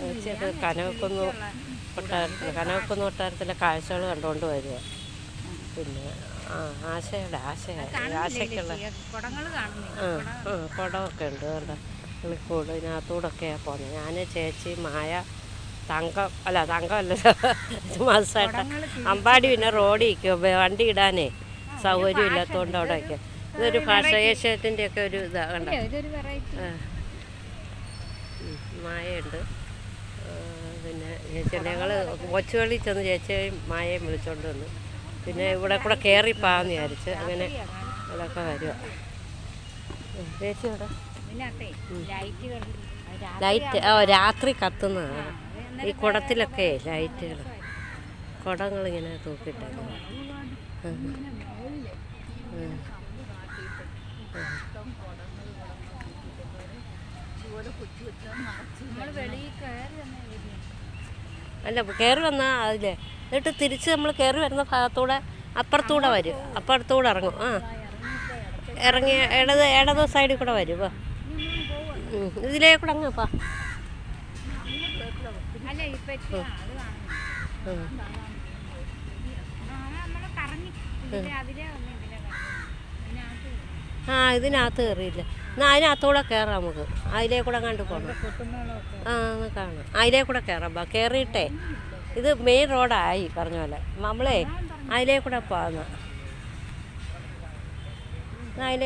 ചേച്ചിയൊക്കെ കനകക്കുന്ന് കൊട്ടാരത്തിൽ കനകക്കുന്ന് കൊട്ടാരത്തിലെ കാഴ്ചകൾ കണ്ടുകൊണ്ട് വരിക പിന്നെ ആ ആശയുടെ ആശയ ആശയ്ക്കുള്ള ആ ആ കുടമൊക്കെ ഉണ്ട് കണ്ട? കിളിക്കൂട് ഇതിനകത്തൂടൊക്കെയാണ് പോകുന്നത്. ഞാൻ ചേച്ചി മായ തങ്കം അല്ല തങ്കമല്ല മാസമായിട്ട് അമ്പാടി പിന്നെ റോഡിൽ നിൽക്കും വണ്ടി ഇടാനേ സൗകര്യം ഇല്ലാത്തതുകൊണ്ട് അവിടെ ഒക്കെ ഇതൊരു ഭാഷ ഏഷ്യത്തിന്റെ ഒക്കെ ഒരു ഇതാണ് മായ ഇതൊരു പിന്നെ ചേച്ചി ഞങ്ങൾ കൊച്ചുകളിൽ ചെന്ന് ചേച്ചിയെയും മായയും വിളിച്ചോണ്ട് വന്നു. പിന്നെ ഇവിടെ കൂടെ കയറിപ്പാന്ന് വിചാരിച്ച് അങ്ങനെ അതൊക്കെ വരിക ചേച്ചി ഇവിടെ ലൈറ്റ് ഓ രാത്രി കത്തുന്നതാണ് ഈ കുടത്തിലൊക്കെ ലൈറ്റുകൾ കുടങ്ങളിങ്ങനെ തൂക്കിയിട്ടേക്കുന്നത് ഉം. ഉം. നമ്മൾ വെളിയിൽ കയറി തന്നെ വരുന്നു അല്ല കയറി വന്നാൽ അതില്ലേ എന്നിട്ട് തിരിച്ച് നമ്മൾ കയറി വരുന്ന ഭാഗത്തൂടെ അപ്പുറത്തൂടെ വരും. അപ്പുറത്തൂടെ ഇറങ്ങും. ആ. ഇറങ്ങി ഇടത് ഇടത് സൈഡിൽ കൂടെ വരും. വാ. ഇതിലേ കൂടെ അങ്ങ് പാ വന്ന് ആ ഇതിനകത്ത് കയറിയില്ല. എന്നാൽ അതിനകത്തൂടെ കയറാം നമുക്ക്. അതിലേ കൂടെ കണ്ടു പോകണം ആ കാണാം. അതിലേ കൂടെ കയറാം ബാ കയറിയിട്ടേ ഇത് മെയിൻ റോഡായി പറഞ്ഞ പോലെ. നമ്മളേ അതിലേ കൂടെ പോകാം അതിലേ